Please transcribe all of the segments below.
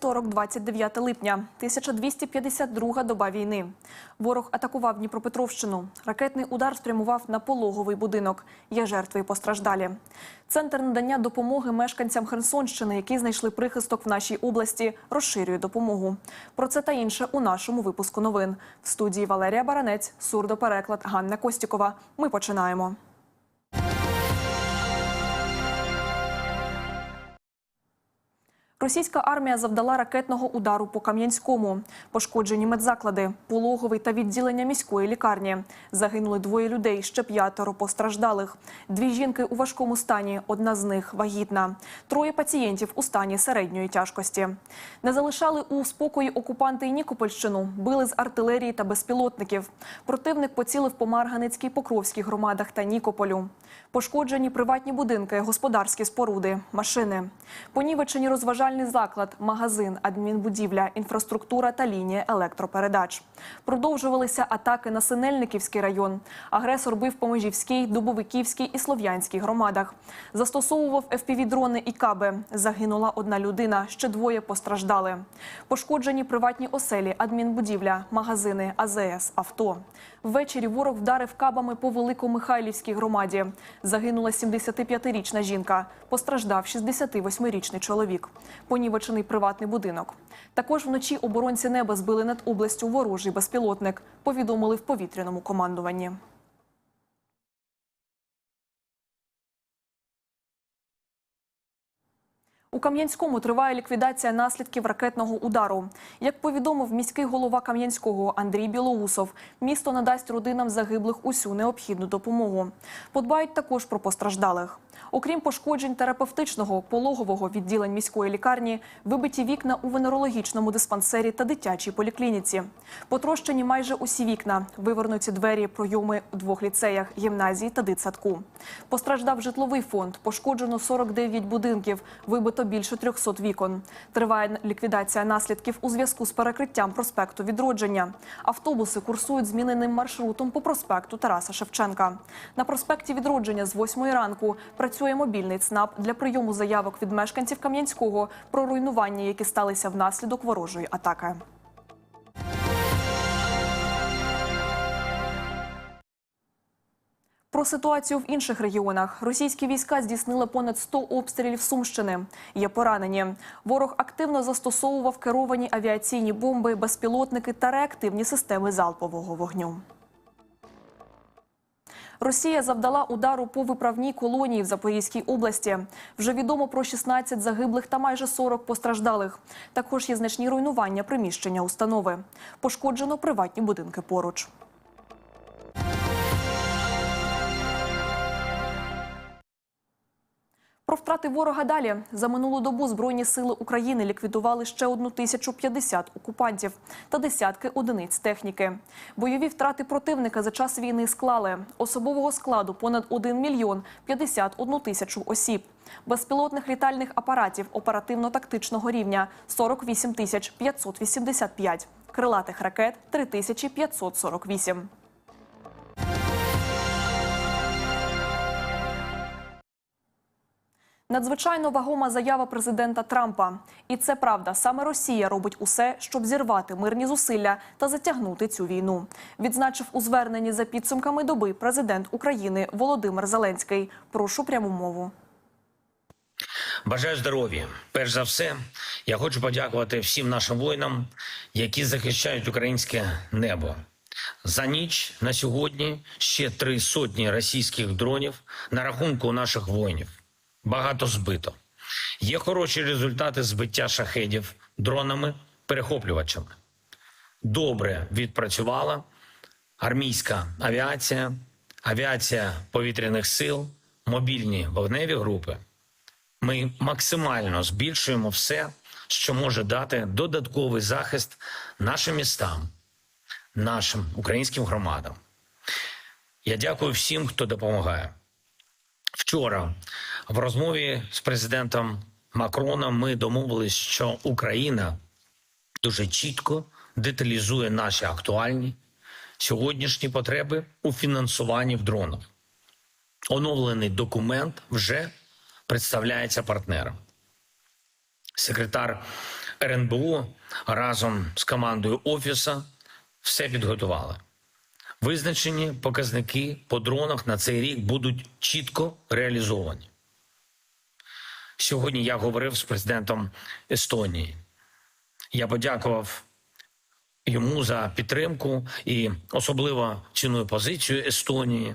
вівторок, 29 липня, 1252 доба війни. Ворог атакував Дніпропетровщину. Ракетний удар спрямував на пологовий будинок. Є жертви і постраждалі. Центр надання допомоги мешканцям Херсонщини, які знайшли прихисток в нашій області, розширює допомогу. Про це та інше у нашому випуску новин. В студії Валерія Баранець, сурдопереклад Ганна Костікова. Ми починаємо. Російська армія завдала ракетного удару по Кам'янському. Пошкоджені медзаклади, пологовий та відділення міської лікарні. Загинули двоє людей, ще п'ятеро постраждалих. Дві жінки у важкому стані, одна з них вагітна. Троє пацієнтів у стані середньої тяжкості. Не залишали у спокої окупанти й Нікопольщину. Били з артилерії та безпілотників. Противник поцілив по Марганецькій, Покровській громадах та Нікополю. Пошкоджені приватні будинки, господарські споруди, машини. Понівечені розважальний заклад, магазин, адмінбудівля, інфраструктура та лінія електропередач. Продовжувалися атаки на Синельниківський район. Агресор бив по Межівській, Дубовиківській і Слов'янській громадах. Застосовував FPV-дрони і каби. Загинула одна людина, ще двоє постраждали. Пошкоджені приватні оселі, адмінбудівля, магазини, АЗС, авто. Ввечері ворог вдарив кабами по Великомихайлівській громаді. Загинула 75-річна жінка. Постраждав 68-річний чоловік. Понівечений приватний будинок. Також вночі оборонці неба збили над областю ворожий безпілотник. Повідомили в повітряному командуванні. У Кам'янському триває ліквідація наслідків ракетного удару. Як повідомив міський голова Кам'янського Андрій Білоусов, місто надасть родинам загиблих усю необхідну допомогу. Подбають також про постраждалих. Окрім пошкоджень терапевтичного пологового відділень міської лікарні, вибиті вікна у венерологічному диспансері та дитячій поліклініці. Потрощені майже усі вікна, вивернуті двері, пройоми у двох ліцеях, гімназії та дитсадку. Постраждав житловий фонд, пошкоджено 49 будинків, вибито більше 300 вікон. Триває ліквідація наслідків у зв'язку з перекриттям проспекту Відродження. Автобуси курсують зміненим маршрутом по проспекту Тараса Шевченка. На проспекті Відродження з 8 ранку працює мобільний ЦНАП для прийому заявок від мешканців Кам'янського про руйнування, які сталися внаслідок ворожої атаки. Про ситуацію в інших регіонах російські війська здійснили понад 100 обстрілів Сумщини. Є поранені. Ворог активно застосовував керовані авіаційні бомби, безпілотники та реактивні системи залпового вогню. Росія завдала удару по виправній колонії в Запорізькій області. Вже відомо про 16 загиблих та майже 40 постраждалих. Також є значні руйнування приміщення установи. Пошкоджено приватні будинки поруч. Втрати ворога далі за минулу добу збройні сили України ліквідували ще одну тисячу 50 окупантів та десятки одиниць техніки. Бойові втрати противника за час війни склали особового складу понад 1 мільйон 51 тисячу осіб. Безпілотних літальних апаратів оперативно-тактичного рівня 48 тисяч 585. Крилатих ракет 3548. Надзвичайно вагома заява президента Трампа. І це правда. Саме Росія робить усе, щоб зірвати мирні зусилля та затягнути цю війну. Відзначив у зверненні за підсумками доби президент України Володимир Зеленський. Прошу пряму мову. Бажаю здоров'я. Перш за все, я хочу подякувати всім нашим воїнам, які захищають українське небо. За ніч на сьогодні ще три сотні російських дронів на рахунку наших воїнів. Багато збито. Є хороші результати збиття шахедів дронами, перехоплювачами. Добре відпрацювала армійська авіація, авіація повітряних сил, мобільні вогневі групи. Ми максимально збільшуємо все, що може дати додатковий захист нашим містам, нашим українським громадам. Я дякую всім, хто допомагає. Вчора в розмові з президентом Макроном ми домовились, що Україна дуже чітко деталізує наші актуальні сьогоднішні потреби у фінансуванні в дронах. Оновлений документ вже представляється партнерам. Секретар РНБО разом з командою офісу все підготували. Визначені показники по дронах на цей рік будуть чітко реалізовані. Сьогодні я говорив з президентом Естонії. Я подякував йому за підтримку і особливо ціную позицію Естонії,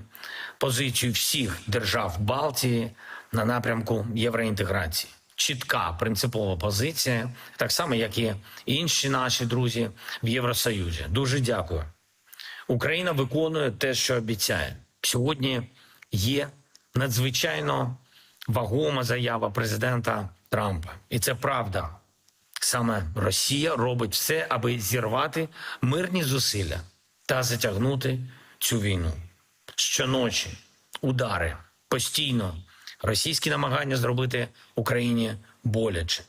позицію всіх держав Балтії на напрямку євроінтеграції. Чітка принципова позиція, так само як і інші наші друзі в Євросоюзі. Дуже дякую. Україна виконує те, що обіцяє. Сьогодні є надзвичайно вагома заява президента Трампа, і це правда. Саме Росія робить все, аби зірвати мирні зусилля та затягнути цю війну. Щоночі удари постійно російські намагання зробити Україні боляче.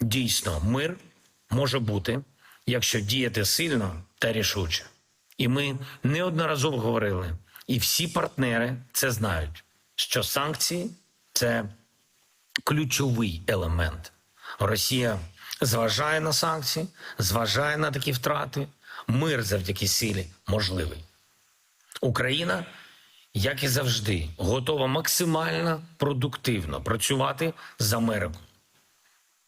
Дійсно, мир може бути, якщо діяти сильно та рішуче. І ми неодноразово говорили, і всі партнери це знають, що санкції це ключовий елемент. Росія зважає на санкції, зважає на такі втрати. Мир завдяки силі можливий. Україна, як і завжди, готова максимально продуктивно працювати з Америкою,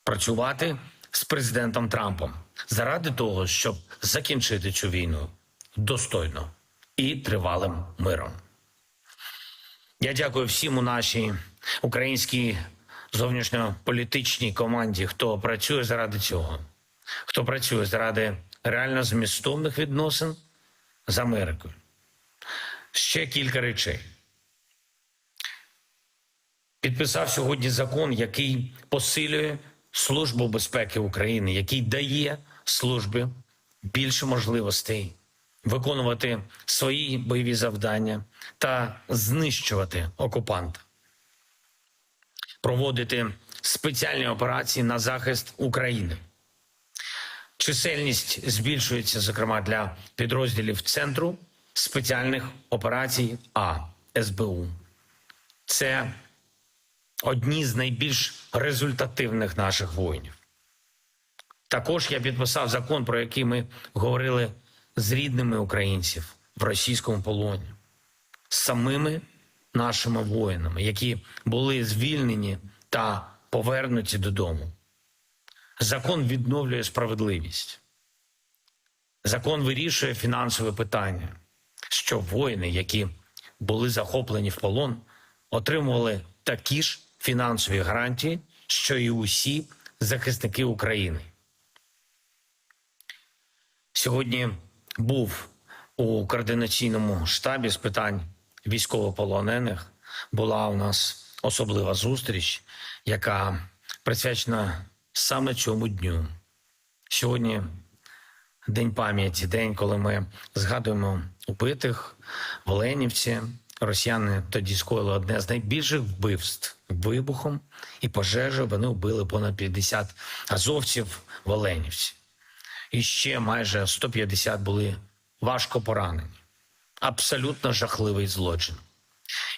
працювати з президентом Трампом заради того, щоб закінчити цю війну достойно і тривалим миром. Я дякую всім у нашій українській зовнішньополітичній команді, хто працює заради цього, хто працює заради реально змістовних відносин з Америкою. Ще кілька речей. Підписав сьогодні закон, який посилює Службу безпеки України, який дає службі більше можливостей виконувати свої бойові завдання та знищувати окупанта, проводити спеціальні операції на захист України. Чисельність збільшується, зокрема, для підрозділів Центру спеціальних операцій А СБУ. Це одні з найбільш результативних наших воїнів. Також я підписав закон, про який ми говорили з рідними українців в російському полоні, з самими нашими воїнами, які були звільнені та повернуті додому. Закон відновлює справедливість. Закон вирішує фінансове питання, що воїни, які були захоплені в полон, отримували такі ж фінансові гарантії, що і усі захисники України. Сьогодні був у координаційному штабі з питань військовополонених. Була у нас особлива зустріч, яка присвячена саме цьому дню. Сьогодні День пам'яті, день, коли ми згадуємо убитих в Оленівці. Росіяни тоді скоїли одне з найбільших вбивств вибухом і пожежею. Вони вбили понад 50 азовців в Оленівці. І ще майже 150 були важко поранені. Абсолютно жахливий злочин.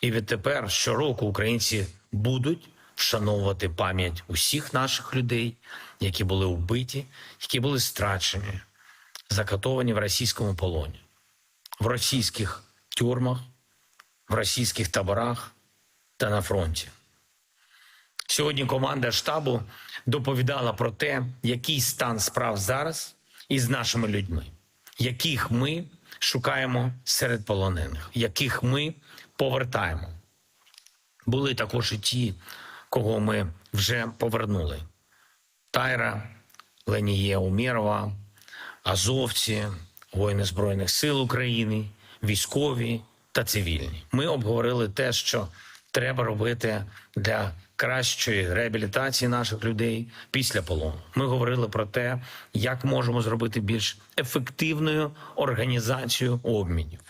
І відтепер щороку українці будуть вшановувати пам'ять усіх наших людей, які були вбиті, які були страчені, закатовані в російському полоні, в російських тюрмах, в російських таборах та на фронті. Сьогодні команда штабу доповідала про те, який стан справ зараз із нашими людьми, яких ми шукаємо серед полонених, яких ми повертаємо. Були також і ті, кого ми вже повернули: Тайра, Леніє Умєрова, азовці, воїни Збройних сил України, військові та цивільні. Ми обговорили те, що треба робити для кращої реабілітації наших людей після полону. Ми говорили про те, як можемо зробити більш ефективною організацію обмінів.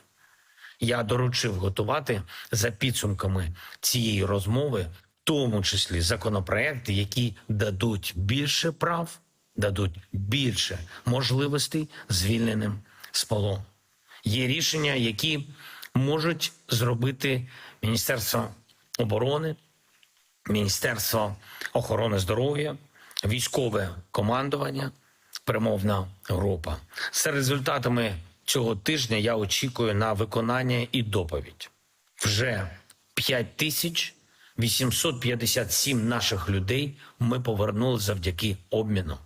Я доручив готувати за підсумками цієї розмови, в тому числі законопроекти, які дадуть більше прав, дадуть більше можливостей звільненим з полону. Є рішення, які можуть зробити Міністерство оборони, Міністерство охорони здоров'я, військове командування, перемовна група. За результатами цього тижня я очікую на виконання і доповідь. Вже 5857 наших людей ми повернули завдяки обміну.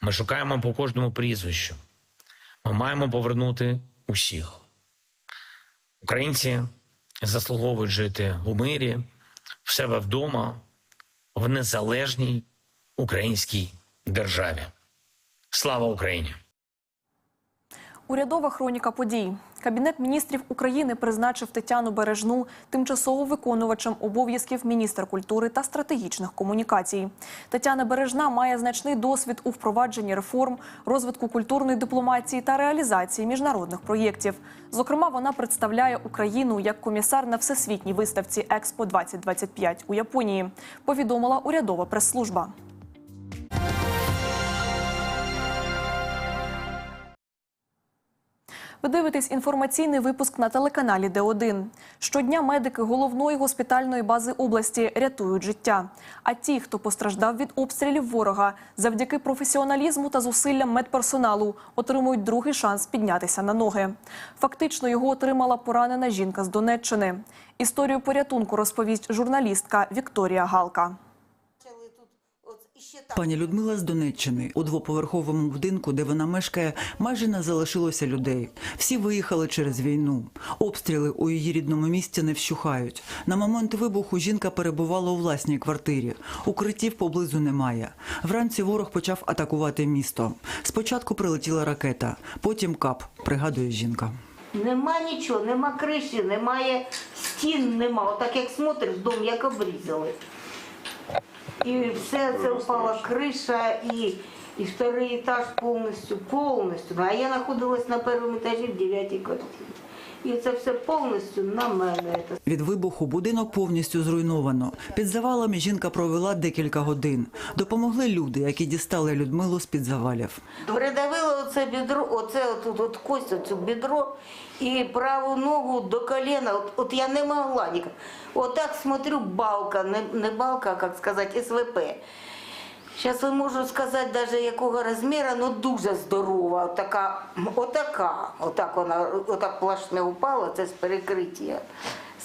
Ми шукаємо по кожному прізвищу. Ми маємо повернути усіх. Українці заслуговують жити у мирі, в себе вдома, в незалежній українській державі. Слава Україні! Урядова хроніка подій. Кабінет міністрів України призначив Тетяну Бережну тимчасово виконувачем обов'язків міністра культури та стратегічних комунікацій. Тетяна Бережна має значний досвід у впровадженні реформ, розвитку культурної дипломатії та реалізації міжнародних проєктів. Зокрема, вона представляє Україну як комісар на всесвітній виставці Експо 2025 у Японії. Повідомила урядова прес-служба. Ви дивитесь інформаційний випуск на телеканалі Д1. Щодня медики головної госпітальної бази області рятують життя. А ті, хто постраждав від обстрілів ворога, завдяки професіоналізму та зусиллям медперсоналу, отримують другий шанс піднятися на ноги. Фактично його отримала поранена жінка з Донеччини. Історію порятунку розповість журналістка Вікторія Галка. Пані Людмила з Донеччини у двоповерховому будинку, де вона мешкає, майже не залишилося людей. Всі виїхали через війну. Обстріли у її рідному місті не вщухають. На момент вибуху жінка перебувала у власній квартирі. Укриттів поблизу немає. Вранці ворог почав атакувати місто. Спочатку прилетіла ракета, потім кап, пригадує жінка. Нема нічого, нема криші, немає стін, нема. Отак як смотриш, дом як обрізали. І все це впала криша і, і вторий етаж повністю, повністю. А я знаходилась на першому етажі в дев'ятій квартирі. І це все повністю на мене. Від вибуху будинок повністю зруйновано. Під завалами жінка провела декілька годин. Допомогли люди, які дістали Людмилу з під завалів. Придавило оце бідро, оце отут от кость, оцю бідро і праву ногу до коліна. От, от я не могла ніяк. Отак смотрю, балка, не, не балка, як сказати, СВП. Зараз не можу сказати навіть якого розміру, але дуже здорова. Отака, отака, отак вона, отак плашмя упала, це з перекриття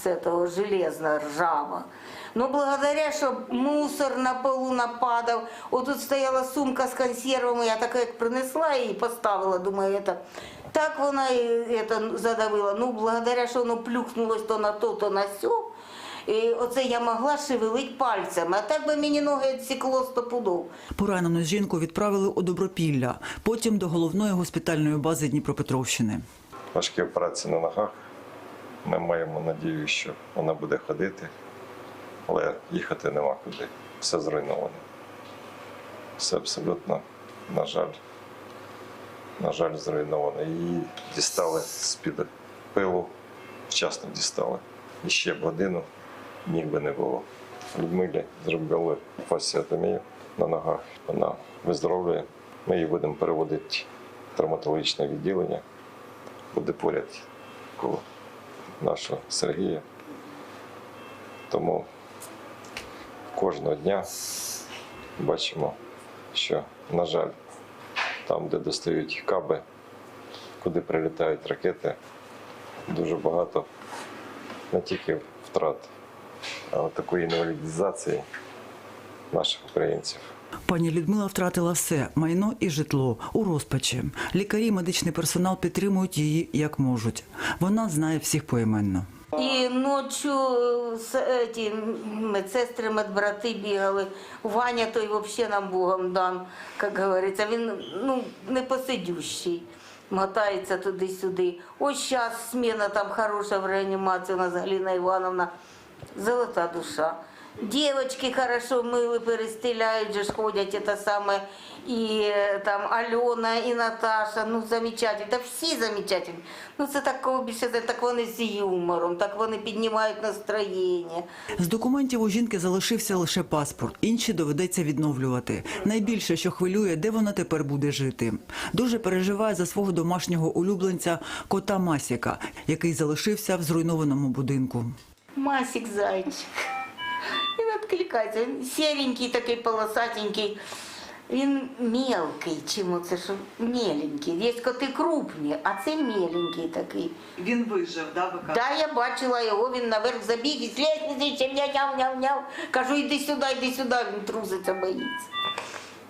з цього железна, ржава. Ну, благодаря, що мусор на полу нападав. Отут стояла сумка з консервами, я така як принесла і поставила, думаю, це. Так вона і це задавила. Ну, благодаря, що воно плюхнулось то на то, то на сьо. І оце я могла шевелити пальцями, а так би мені ноги відсікло стопудов. Поранену жінку відправили у Добропілля, потім до головної госпітальної бази Дніпропетровщини. важкі операції на ногах. Ми маємо надію, що вона буде ходити, але їхати нема куди. Все зруйновано. Все абсолютно, на жаль, на жаль, зруйновано. Її дістали з-під пилу, вчасно дістали. І ще б годину ніг би не було. Людмилі зробили фасіатомію на ногах. Вона виздоровлює. Ми її будемо переводити в травматологічне відділення буде поряд коло нашого Сергія. Тому кожного дня бачимо, що, на жаль, там, де достають каби, куди прилітають ракети, дуже багато не тільки втрат, такої інвалідизації наших українців. Пані Людмила втратила все майно і житло у розпачі. Лікарі, і медичний персонал підтримують її як можуть. Вона знає всіх поіменно. І ночі ті медсестри, медбрати бігали. Ваня той взагалі нам Богом дан, як говориться. Він ну, не посидющий. Мотається туди-сюди. Ось зараз сміна там хороша в реанімації у нас Галина Івановна. Золота душа. Девочки хорошо мили, перестеляють, же ж ходять це саме. І е, там Альона, і Наташа, ну замечательно. Та всі замечательні. Ну це такого більше, так вони з юмором, так вони піднімають настроєння. З документів у жінки залишився лише паспорт. Інші доведеться відновлювати. Найбільше, що хвилює, де вона тепер буде жити. Дуже переживає за свого домашнього улюбленця кота Масіка, який залишився в зруйнованому будинку. Масік зайчик. І відкликається. Він серенький такий, полосатенький. Він мелкий, чим оце що меленький. Є коти крупні, а це меленький такий. Він вижив, да, ви Да, я бачила його, він наверх забіг і з лестниці, няв, няв, няв. Кажу, іди сюди, іди сюди, він труситься, боїться.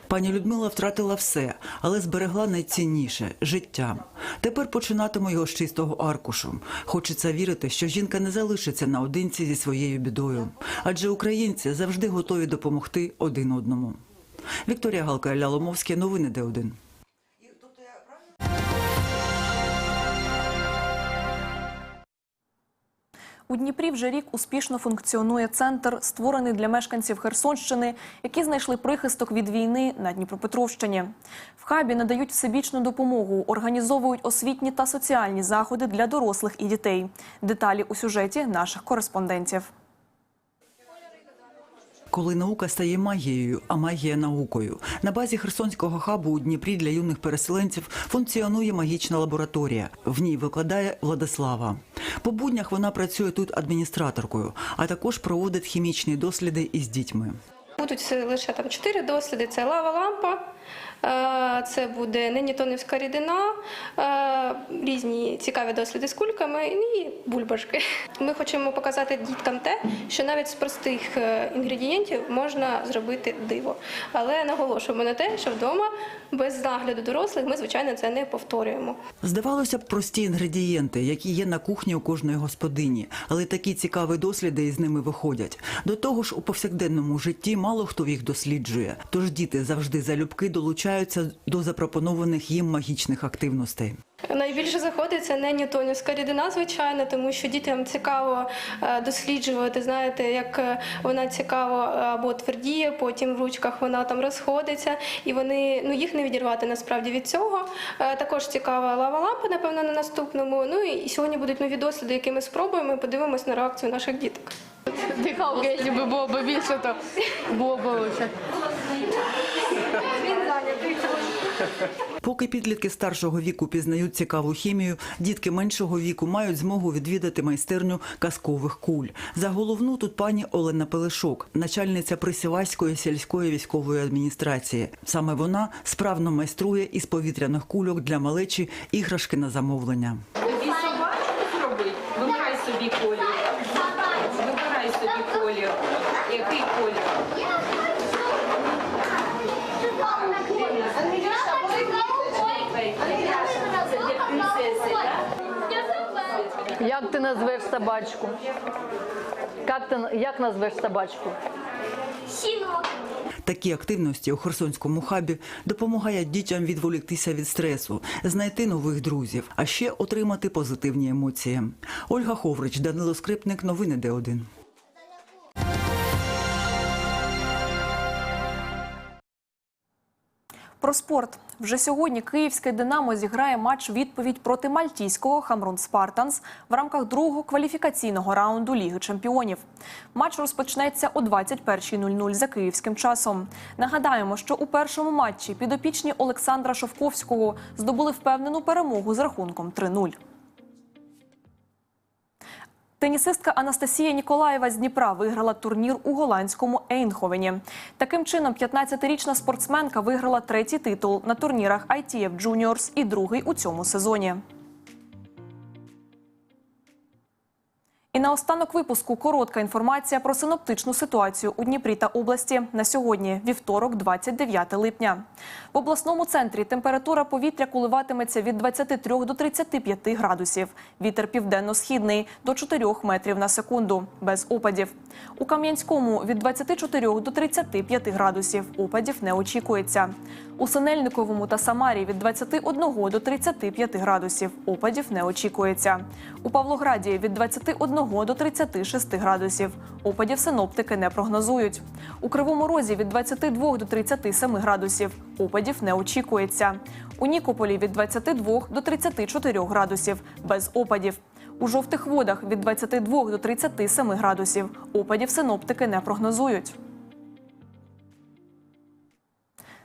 Пані Людмила втратила все, але зберегла найцінніше життя. Тепер починатиму його з чистого аркушу. Хочеться вірити, що жінка не залишиться наодинці зі своєю бідою, адже українці завжди готові допомогти один одному. Вікторія Галка Ляломовське, новини Д1. У Дніпрі вже рік успішно функціонує центр, створений для мешканців Херсонщини, які знайшли прихисток від війни на Дніпропетровщині. В хабі надають всебічну допомогу, організовують освітні та соціальні заходи для дорослих і дітей. Деталі у сюжеті наших кореспондентів. Коли наука стає магією, а магія наукою. На базі Херсонського хабу у Дніпрі для юних переселенців функціонує магічна лабораторія. В ній викладає Владислава. По буднях вона працює тут адміністраторкою, а також проводить хімічні досліди із дітьми. Будуть лише там чотири досліди: це лава лампа, це буде ненітонівська рідина, е, різні цікаві досліди з кульками і бульбашки. Ми хочемо показати діткам те, що навіть з простих е, інгредієнтів можна зробити диво. Але наголошуємо на те, що вдома без нагляду дорослих ми, звичайно, це не повторюємо. Здавалося б, прості інгредієнти, які є на кухні у кожної господині, але такі цікаві досліди із ними виходять. До того ж, у повсякденному житті мало хто їх досліджує. Тож діти завжди залюбки долучаються до запропонованих їм магічних активностей. Найбільше заходить це не ньютонівська рідина, звичайно, тому що дітям цікаво е, досліджувати. Знаєте, як е, вона цікаво е, або твердіє, потім в ручках вона там розходиться, і вони ну їх не відірвати насправді від цього. Також цікава лава лампа, напевно, на наступному. Ну і сьогодні будуть нові досліди, які ми спробуємо. і Подивимось на реакцію наших діток. Дихалка, якщо було б більше, то було б лучше. Поки підлітки старшого віку пізнають цікаву хімію, дітки меншого віку мають змогу відвідати майстерню казкових куль. За головну тут пані Олена Пелешок, начальниця Присіваської сільської військової адміністрації. Саме вона справно майструє із повітряних кульок для малечі іграшки на замовлення. Собачку зробити? Вибирай собі колір. Вибирай собі колір. Який колір? Це для принцеси, так? Як ти назвеш собачку? Як, ти, як назвеш собачку? Такі активності у Херсонському хабі допомагають дітям відволіктися від стресу, знайти нових друзів, а ще отримати позитивні емоції. Ольга Ховрич, Данило Скрипник, новини Д1. Про спорт вже сьогодні київське Динамо зіграє матч відповідь проти мальтійського Хамрун Спартанс в рамках другого кваліфікаційного раунду Ліги Чемпіонів. Матч розпочнеться о 21.00 за київським часом. Нагадаємо, що у першому матчі підопічні Олександра Шовковського здобули впевнену перемогу з рахунком 3-0. Тенісистка Анастасія Ніколаєва з Дніпра виграла турнір у голландському Ейнховені. Таким чином, 15-річна спортсменка виграла третій титул на турнірах ITF Juniors і другий у цьому сезоні. І наостанок випуску коротка інформація про синоптичну ситуацію у Дніпрі та області на сьогодні, вівторок, 29 липня. В обласному центрі температура повітря коливатиметься від 23 до 35 градусів. Вітер південно-східний до 4 метрів на секунду, без опадів. У Кам'янському від 24 до 35 градусів. Опадів не очікується. У Синельниковому та Самарі від 21 до 35 градусів. Опадів не очікується. У Павлограді від 21 до 36 градусів. Опадів синоптики не прогнозують. У Кривому Розі від 22 до 37 градусів. Опадів не очікується. У Нікополі від 22 до 34 градусів. Без опадів. У жовтих водах від 22 до 37 градусів. Опадів синоптики не прогнозують.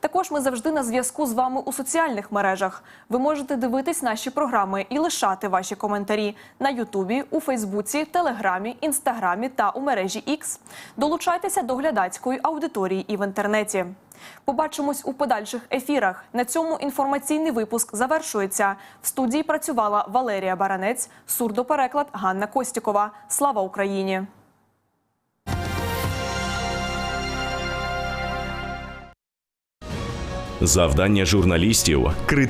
Також ми завжди на зв'язку з вами у соціальних мережах. Ви можете дивитись наші програми і лишати ваші коментарі на Ютубі, у Фейсбуці, Телеграмі, Інстаграмі та у мережі X. Долучайтеся до глядацької аудиторії і в інтернеті. Побачимось у подальших ефірах. На цьому інформаційний випуск завершується. В студії працювала Валерія Баранець, сурдопереклад Ганна Костікова. Слава Україні! Завдання журналістів критично